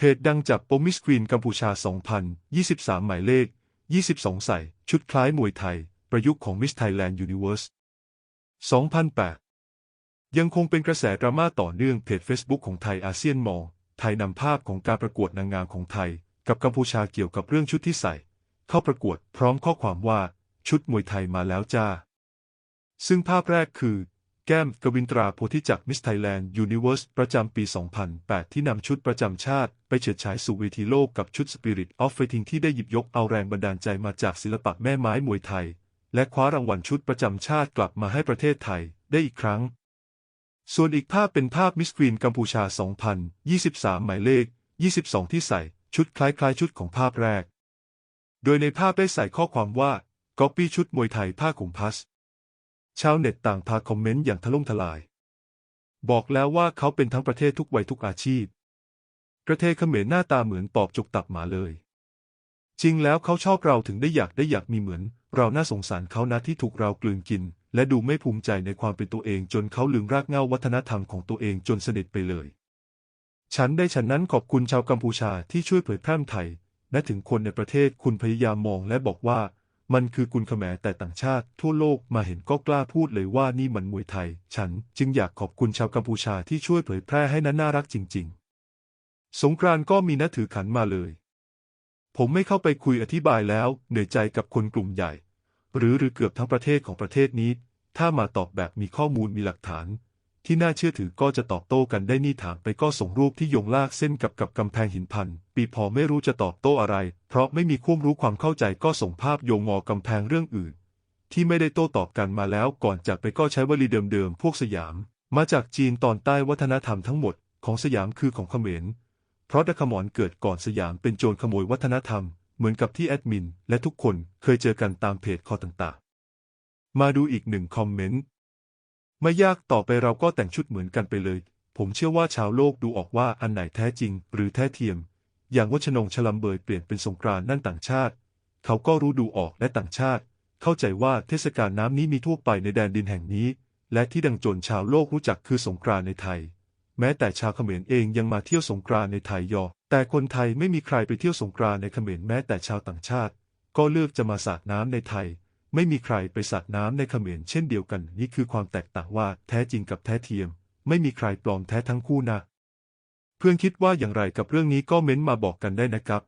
เพจดังจับโปมิสกรีนกัมพูชา 2023 หมายเลข 22 ใส่ ชุดคล้ายมวยไทย ประยุกต์ของ Miss Thailand Universe 2008 ยังคงเป็นกระแสดราม่าต่อเนื่องเพจ Facebook ของไทยอาเซียนมอง ไทยนำภาพของการประกวดนางงามของไทย กับกัมพูชาเกี่ยวกับเรื่องชุดที่ใส่ เข้าประกวดพร้อมข้อความว่า ชุดมวยไทยมาแล้วจ้า ซึ่งภาพแรกคือ แก้มกวินตราโพธิจักรมิสไทยแลนด์ยูนิเว r ร์สประจำปี 2008 ที่นำชุดประจำชาติ ไปเฉิดฉายสู่เวทีโลกกับชุด Spirit of Fighting ที่ได้หยิบยกเอาแรงบันดาลใจมาจากศิลปะแม่ไม้มวยไทย และคว้ารางวัลชุดประจำชาติกลับมาให้ประเทศไทยได้อีกครั้ง ส่วนอีกภาพเป็นภาพมิสกรีนกัมพูชา 2023 หมายเลข 22 ที่ใส่ชุดคล้ายๆ ชุดของภาพแรก โดยในภาพได้ใส่ข้อความว่าก๊อปปี้ชุดมวยไทยผ้าขุมพัส ชาวเน็ตต่างพาคอมเมนต์อย่างทะล่มทลาย บอกแล้วว่าเขาเป็นทั้งประเทศทุกวัยทุกอาชีพ กระเทยเขมรหน้าตาเหมือนปอบจกตับหมาเลย จริงแล้วเขาชอบเราถึงได้อยากได้อยากมีเหมือน เราน่าสงสารเขานะที่ถูกเรากลืนกิน และดูไม่ภูมิใจในความเป็นตัวเองจนเขาลืมรากเหง้าวัฒนธรรมของตัวเองจนสนิทไปเลย ฉันได้ฉันนั้นขอบคุณชาวกัมพูชาที่ช่วยเผยแพร่ไทยและถึงคนในประเทศคุณพยายามมองและบอกว่า มันคือกุลเขมแต่ต่างชาติ ทั่วโลกมาเห็นก็กล้าพูดเลยว่านี่มันมวยไทย ฉันจึงอยากขอบคุณชาวกัมพูชาที่ช่วยเผยแพร่ให้นั้นน่ารักจริง ๆ สงกรานต์ก็มีนัถือขันมาเลย ผมไม่เข้าไปคุยอธิบายแล้ว เหนื่อยใจกับคนกลุ่มใหญ่ หรือหรือเกือบทั้งประเทศของประเทศนี้ ถ้ามาตอบแบบมีข้อมูลมีหลักฐาน ที่น่าเชื่อถือก็จะตอบโต้กันได้นี่ถามไปก็ส่งรูปที่โยงลากเส้นกับกับกำแพงหินพัน ปีพอไม่รู้จะตอบโต้อะไร เพราะไม่มีความรู้ความเข้าใจก็ส่งภาพโยงงอกำแพงเรื่องอื่น ที่ไม่ได้โต้ตอบกันมาแล้วก่อนจากไปก็ใช้วลีเดิมๆพวกสยาม มาจากจีนตอนใต้วัฒนธรรมทั้งหมดของสยามคือของเขมร เพราะดักขมรเกิดก่อนสยามเป็นโจรขโมยวัฒนธรรม เหมือนกับที่แอดมิน และทุกคนเคยเจอกันตามเพจคอต่างๆ มาดูอีกหนึ่งคอมเมนต์ ไม่ยากต่อไปเราก็แต่งชุดเหมือนกันไปเลย ผมเชื่อว่าชาวโลกดูออกว่าอันไหนแท้จริง หรือแท้เทียม อย่างวัชนงชลัมเบยเปลี่ยนเป็นสงกรานนั่นต่างชาติ เขาก็รู้ดูออกและต่างชาติ เข้าใจว่าเทศกาลน้ำนี้มีทั่วไปในแดนดินแห่งนี้ และที่ดังจนชาวโลกรู้จักคือสงกรานในไทย แม้แต่ชาวเขมรเองยังมาเที่ยวสงกรานในไทยยอ แต่คนไทยไม่มีใครไปเที่ยวสงกรานในเขมรแม้แต่ชาวต่างชาติ ก็เลือกจะมาสาดน้ำในไทย ไม่มีใครไปสาดน้ำในเขมรเช่นเดียวกัน นี่คือความแตกต่างว่าแท้จริงกับแท้เทียม ไม่มีใครปลอมแท้ทั้งคู่นะ เพื่อนคิดว่าอย่างไรกับเรื่องนี้ก็เม้นมาบอกกันได้นะครับ